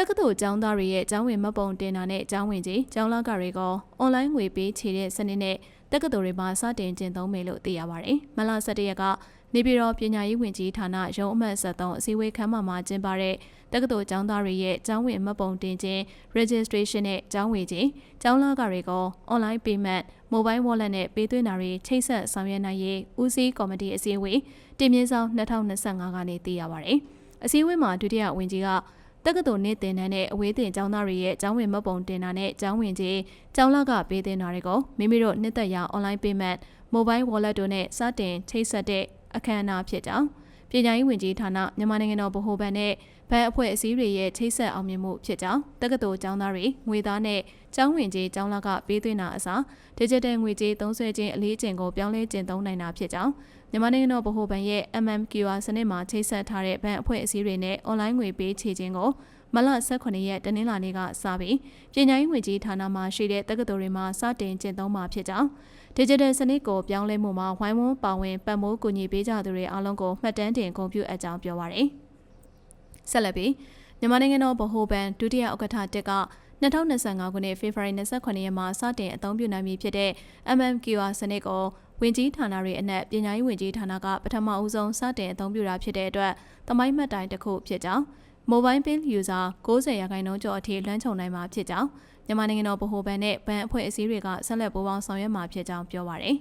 တက္ကသိုလ်ကျောင်းသားတွေရဲ့ကျောင်းဝင်မှတ်ပုံတင်တာနဲ့ကျောင်းဝင်ကြီးကျောင်းလကတွေကိုအွန်လိုင်းငွေပေးချေတဲ့စနစ်နဲ့တက္ကသိုလ်တွေမှာစတင်ကျင့်သုံးမယ်လို့သိရပါတယ်။မလ17ရက်ကနေပြည်တော်ပညာရေးဝန်ကြီးဌာနရုံးအမှတ်73အစည်းအဝေးခန်းမမှာကျင်းပတဲ့တက္ကသိုလ်ကျောင်းသားတွေရဲ့ကျောင်းဝင်မှတ်ပုံတင်ခြင်း registration နဲ့ကျောင်းဝင်ခြင်းကျောင်းလကတွေကို online payment mobile wallet နဲ့ပေးသွင်းတာတွေချိတ်ဆက်ဆောင်ရွက်နိုင်ရေးဦးစီးကော်မတီအစည်းအဝေးတင်မြင့်ဆောင်2025ကနေသိရပါတယ်။အစည်းအဝေးမှာဒုတိယဝန်ကြီးက တက္ကသိုလ်နေတင်တန်းနဲ့အဝေးတင်ကျောင်းသားတွေရဲ့ကျောင်းဝင်မှတ်ပုံတင်တာနဲ့ကျောင်းဝင်ကြီးကျောင်းလကပေးတင်တာတွေကိုမိမိတို့နှစ်သက်ရာ online payment mobile wallet တို့နဲ့စတင်ချိတ်ဆက်တဲ့အခမ်းအနားဖြစ်ကြောင်း ပညာရေးဝန်ကြီးဌာနမြန်မာနိုင်ငံတော်ဗဟိုဘဏ်နဲ့ဘဏ်အဖွဲ့အစည်းတွေရဲ့ချိတ်ဆက်အောင်မြင်မှုဖြစ်ကြောင်းတက္ကသိုလ်ကျောင်းသားတွေငွေသားနဲ့ကျောင်းဝင်ကြီးကျောင်းလကပေးသွင်းတာအစား digital ငွေကြေးသုံးစွဲခြင်းအလေးအကျင့်ကိုပြောင်းလဲကျင့်သုံးနိုင်တာဖြစ်ကြောင်းမြန်မာနိုင်ငံတော်ဗဟိုဘဏ်ရဲ့ MMQR စနစ်မှာချိတ်ဆက်ထားတဲ့ဘဏ်အဖွဲ့အစည်းတွေနဲ့ online ငွေပေးချေခြင်းကို မလ18ရက်တနင်္လာနေ့ကစပြီးပညာရေးဝန်ကြီးဌာနမှရှိတဲ့တက္ကသိုလ်တွေမှာစတင်ကျင့်သုံးမှာဖြစ်ကြောင်း digital စနစ်ကိုပြောင်းလဲမှုမှာဝိုင်းဝန်းပါဝင်ပတ်မိုးကူညီပေးကြသူတွေအားလုံးကိုမှတ်တမ်းတင်ဂုဏ်ပြုအပ်ကြောင်းပြောပါရယ်ဆက်လက်ပြီးမြန်မာနိုင်ငံတော်ဗဟိုဘဏ်ဒုတိယဥက္ကဋ္ဌတက်က2025ခုနှစ်ဖေဖော်ဝါရီ28ရက်မှာစတင်အသုံးပြုနိုင်ပြီဖြစ်တဲ့ MMQR စနစ်ကိုဝင်ကြီးဌာနတွေအနက်ပညာရေးဝန်ကြီးဌာနကပထမအဦးဆုံးစတင်အသုံးပြုတာဖြစ်တဲ့အတွက်သမိုင်းမှတ်တိုင်တစ်ခုဖြစ်ကြောင်း Mobile Pay User 90ရာခိုင်နှုန်းကျော်အထိလွှမ်းခြုံနိုင်မှာဖြစ်ကြောင်းမြန်မာနိုင်ငံတော်ဗဟိုဘဏ်နဲ့ဘဏ်အဖွဲ့အစည်းတွေကဆက်လက်ပူးပေါင်းဆောင်ရွက်မှာဖြစ်ကြောင်းပြောပါရယ်